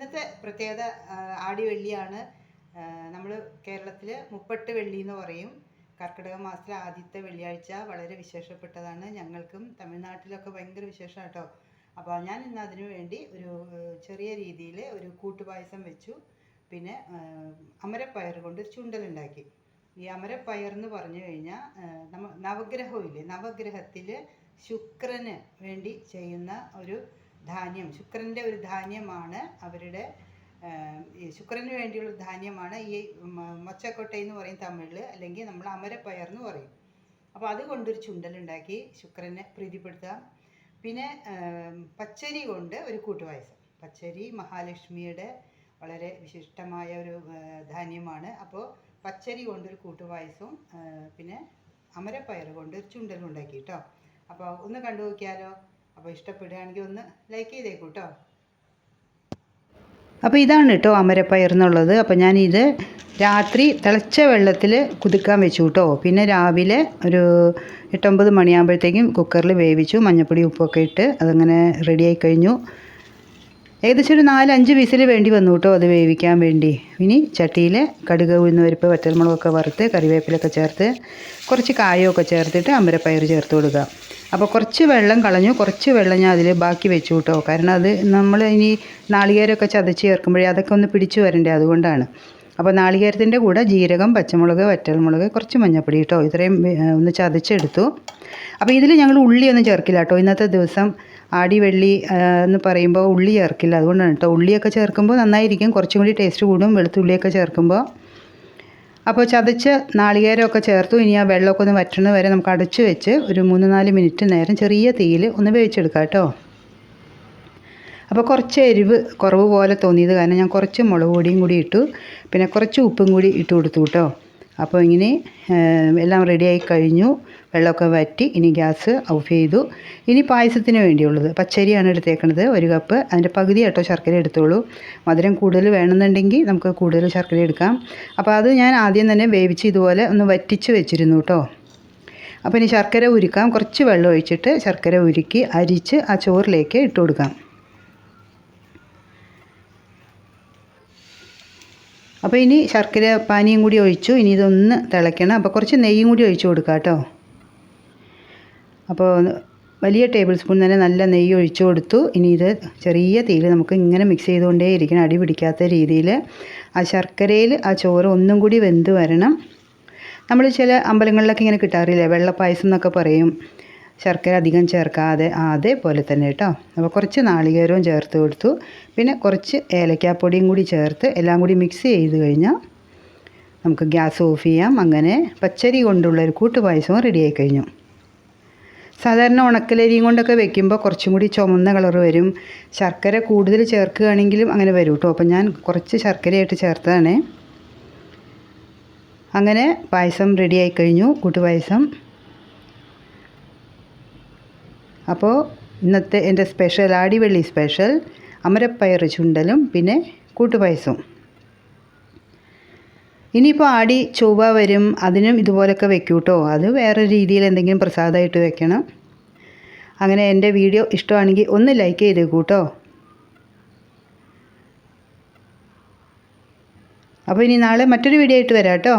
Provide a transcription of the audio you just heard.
ഇന്നത്തെ പ്രത്യേകത ആ, ആടി വെള്ളിയാണ് നമ്മൾ കേരളത്തിൽ മുപ്പട്ട് വെള്ളി എന്ന് പറയും. കർക്കിടക മാസത്തിലെ ആദ്യത്തെ വെള്ളിയാഴ്ച വളരെ വിശേഷപ്പെട്ടതാണ്. ഞങ്ങൾക്കും തമിഴ്നാട്ടിലൊക്കെ ഭയങ്കര വിശേഷമാണ് കേട്ടോ അപ്പോൾ ഞാൻ ഇന്ന് അതിനു വേണ്ടി ഒരു ചെറിയ രീതിയിൽ ഒരു കൂട്ടുപായസം വെച്ചു. പിന്നെ അമരപ്പയർ കൊണ്ട് ഒരു ചുണ്ടലുണ്ടാക്കി. ഈ അമരപ്പയർ എന്ന് പറഞ്ഞു കഴിഞ്ഞാൽ നമ്മ നവഗ്രഹമില്ലേ നവഗ്രഹത്തിൽ ശുക്രന് വേണ്ടി ചെയ്യുന്ന ഒരു ധാന്യം ശുക്രന്റെ ഒരു ധാന്യമാണ് അവരുടെ ശുക്രന് വേണ്ടിയുള്ള ധാന്യമാണ് ഈ മൊച്ചക്കൊട്ട എന്ന് പറയും തമിഴിൽ അല്ലെങ്കിൽ നമ്മൾ അമരപ്പയർ എന്ന് പറയും. അപ്പോൾ അതുകൊണ്ടൊരു ചുണ്ടലുണ്ടാക്കി ശുക്രനെ പ്രീതിപ്പെടുത്താം. പിന്നെ പച്ചരി കൊണ്ട് ഒരു കൂട്ടുപായസം. പച്ചരി മഹാലക്ഷ്മിയുടെ വളരെ വിശിഷ്ടമായ ഒരു ധാന്യമാണ്. അപ്പോൾ പച്ചരി കൊണ്ടൊരു കൂട്ടുപായസവും പിന്നെ അമരപ്പയർ കൊണ്ട് ഒരു ചുണ്ടലും ഉണ്ടാക്കി കേട്ടോ അപ്പോൾ ഒന്ന് കണ്ടു നോക്കിയാലോ അപ്പോൾ ഇഷ്ടപ്പെടുകയാണെങ്കിൽ ഒന്ന് ലൈക്ക് ചെയ്തേക്കൂ കേട്ടോ അപ്പോൾ ഇതാണ് കേട്ടോ അമരപ്പയർ എന്നുള്ളത്. അപ്പോൾ ഞാനിത് രാത്രി തിളച്ച വെള്ളത്തിൽ കുതിക്കാൻ വെച്ചു കേട്ടോ പിന്നെ രാവിലെ ഒരു എട്ടൊമ്പത് മണിയാകുമ്പോഴത്തേക്കും കുക്കറിൽ വേവിച്ചു മഞ്ഞപ്പൊടി ഉപ്പൊക്കെ ഇട്ട് അതങ്ങനെ റെഡിയായി കഴിഞ്ഞു. ഏകദേശം ഒരു നാലഞ്ച് വിസിൽ വേണ്ടി വന്നു കേട്ടോ അത് വേവിക്കാൻ വേണ്ടി. ഇനി ചട്ടിയിൽ കടുക് ഉഴുന്ന പരിപ്പ് വറ്റൽമുളകൊക്കെ വറുത്ത് കറിവേപ്പിലൊക്കെ ചേർത്ത് കുറച്ച് കായമൊക്കെ ചേർത്തിട്ട് അമ്പരപ്പയർ ചേർത്ത് കൊടുക്കുക. അപ്പോൾ കുറച്ച് വെള്ളം കളഞ്ഞു കുറച്ച് വെള്ളം ഞാൻ അതിൽ ബാക്കി വെച്ചു കേട്ടോ. കാരണം അത് നമ്മൾ ഇനി നാളികേരമൊക്കെ ചതച്ച് ചേർക്കുമ്പോഴേ അതൊക്കെ ഒന്ന് പിടിച്ചു വരണ്ടേ അതുകൊണ്ടാണ്. അപ്പോൾ നാളികേരത്തിന്റെ കൂടെ ജീരകം പച്ചമുളക് വറ്റൽമുളക് കുറച്ച് മഞ്ഞപ്പൊടി കേട്ടോ ഇത്രയും ഒന്ന് ചതച്ചെടുത്തു. അപ്പോൾ ഇതിൽ ഞങ്ങൾ ഉള്ളി ഒന്നും ചേർക്കില്ല കേട്ടോ ഇന്നത്തെ ദിവസം ആടി വെള്ളി എന്ന് പറയുമ്പോൾ ഉള്ളി ചേർക്കില്ല. അതുകൊണ്ടാണ് കേട്ടോ ഉള്ളിയൊക്കെ ചേർക്കുമ്പോൾ നന്നായിരിക്കും. കുറച്ചും കൂടി ടേസ്റ്റ് കൂടും. വെളുത്തുള്ളിയൊക്കെ ചേർക്കുമ്പോൾ അപ്പോൾ ചതച്ച് നാളികേരമൊക്കെ ചേർത്തു. ഇനി ആ വെള്ളമൊക്കെ ഒന്ന് വറ്റണ വരെ നമുക്ക് അടച്ച് വെച്ച് ഒരു മൂന്ന് നാല് മിനിറ്റ് നേരം ചെറിയ തീയിൽ ഒന്ന് വേവിച്ചെടുക്കാം കേട്ടോ അപ്പോൾ കുറച്ച് എരിവ് കുറവ് പോലെ തോന്നിയത് കാരണം ഞാൻ കുറച്ച് മുളക് പൊടിയും കൂടി ഇട്ടു. പിന്നെ കുറച്ച് ഉപ്പും കൂടി ഇട്ട് കൊടുത്തു കേട്ടോ. അപ്പോൾ ഇങ്ങനെ എല്ലാം റെഡിയായി കഴിഞ്ഞു. വെള്ളമൊക്കെ വറ്റി ഇനി ഗ്യാസ് ഓഫ് ചെയ്തു. ഇനി പായസത്തിന് വേണ്ടിയുള്ളത്. പച്ചരിയാണ് എടുത്തേക്കുന്നത് ഒരു കപ്പ്. അതിന്റെ പകുതി കേട്ടോ ശർക്കര എടുത്തോളൂ. മധുരം കൂടുതൽ വേണമെന്നുണ്ടെങ്കിൽ നമുക്ക് കൂടുതൽ ശർക്കര എടുക്കാം. അപ്പോൾ അത് ഞാൻ ആദ്യം തന്നെ വേവിച്ച് ഇതുപോലെ ഒന്ന് വറ്റിച്ച് വെച്ചിരുന്നു കേട്ടോ. അപ്പോൾ ഇനി ശർക്കര ഉരുക്കാം. കുറച്ച് വെള്ളം ഒഴിച്ചിട്ട് ശർക്കര ഉരുക്കി അരിച്ച് ആ ചോറിലേക്ക് ഇട്ട് കൊടുക്കാം. അപ്പോൾ ഇനി ശർക്കര പാനിയും കൂടി ഒഴിച്ചു. ഇനി ഇതൊന്ന് തിളയ്ക്കണം. അപ്പോൾ കുറച്ച് നെയ്യും കൂടി ഒഴിച്ചു കൊടുക്കാം കേട്ടോ. അപ്പോൾ വലിയ ടേബിൾ സ്പൂൺ തന്നെ നല്ല നെയ്യ് ഒഴിച്ചു കൊടുത്തു. ഇനി ഇത് ചെറിയ തീയിൽ നമുക്ക് ഇങ്ങനെ മിക്സ് ചെയ്തുകൊണ്ടേ ഇരിക്കണം. അടി പിടിക്കാത്ത രീതിയിൽ. ആ ശർക്കരയിൽ ആ ചോറ് ഒന്നും കൂടി വെന്ത് വരണം. നമ്മൾ ചില അമ്പലങ്ങളിലൊക്കെ ഇങ്ങനെ കിട്ടാറില്ലേ? വെള്ളപ്പായസം എന്നൊക്കെ പറയും. ശർക്കര അധികം ചേർക്കാതെ അതേപോലെ തന്നെ കേട്ടോ. അപ്പോൾ കുറച്ച് നാളികേരവും ചേർത്ത് കൊടുത്തു. പിന്നെ കുറച്ച് ഏലക്കാപ്പൊടിയും കൂടി ചേർത്ത് എല്ലാം കൂടി മിക്സ് ചെയ്ത് കഴിഞ്ഞാൽ നമുക്ക് ഗ്യാസ് ഓഫ് ചെയ്യാം. അങ്ങനെ പച്ചരി കൊണ്ടുള്ള ഒരു കൂട്ടുപായസവും റെഡിയായി കഴിഞ്ഞു. സാധാരണ ഉണക്കലരിയും കൊണ്ടൊക്കെ വെക്കുമ്പോൾ കുറച്ചും കൂടി ചുമന്ന കളർ വരും. ശർക്കര കൂടുതൽ ചേർക്കുകയാണെങ്കിലും അങ്ങനെ വരും കേട്ടോ. അപ്പം ഞാൻ കുറച്ച് ശർക്കരയായിട്ട് ചേർത്തതാണ്. അങ്ങനെ പായസം റെഡിയായി കഴിഞ്ഞു. കൂട്ടുപായസം അപ്പോൾ ഇന്നത്തെ എന്റെ സ്പെഷ്യൽ ആടിവെള്ളി സ്പെഷ്യൽ അമരപ്പയർ ചുണ്ടലും പിന്നെ കൂട്ടുപായസവും ഇനിയിപ്പോൾ ആടി ചൊവ്വ വരും അതിനും ഇതുപോലൊക്കെ വെക്കൂ കേട്ടോ അത് വേറെ രീതിയിൽ എന്തെങ്കിലും പ്രസാദമായിട്ട് വെക്കണം. അങ്ങനെ എന്റെ വീഡിയോ ഇഷ്ടമാണെങ്കിൽ ഒന്ന് ലൈക്ക് ചെയ്ത് കേട്ടോ. അപ്പോൾ ഇനി നാളെ മറ്റൊരു വീഡിയോ ആയിട്ട് വരാം കേട്ടോ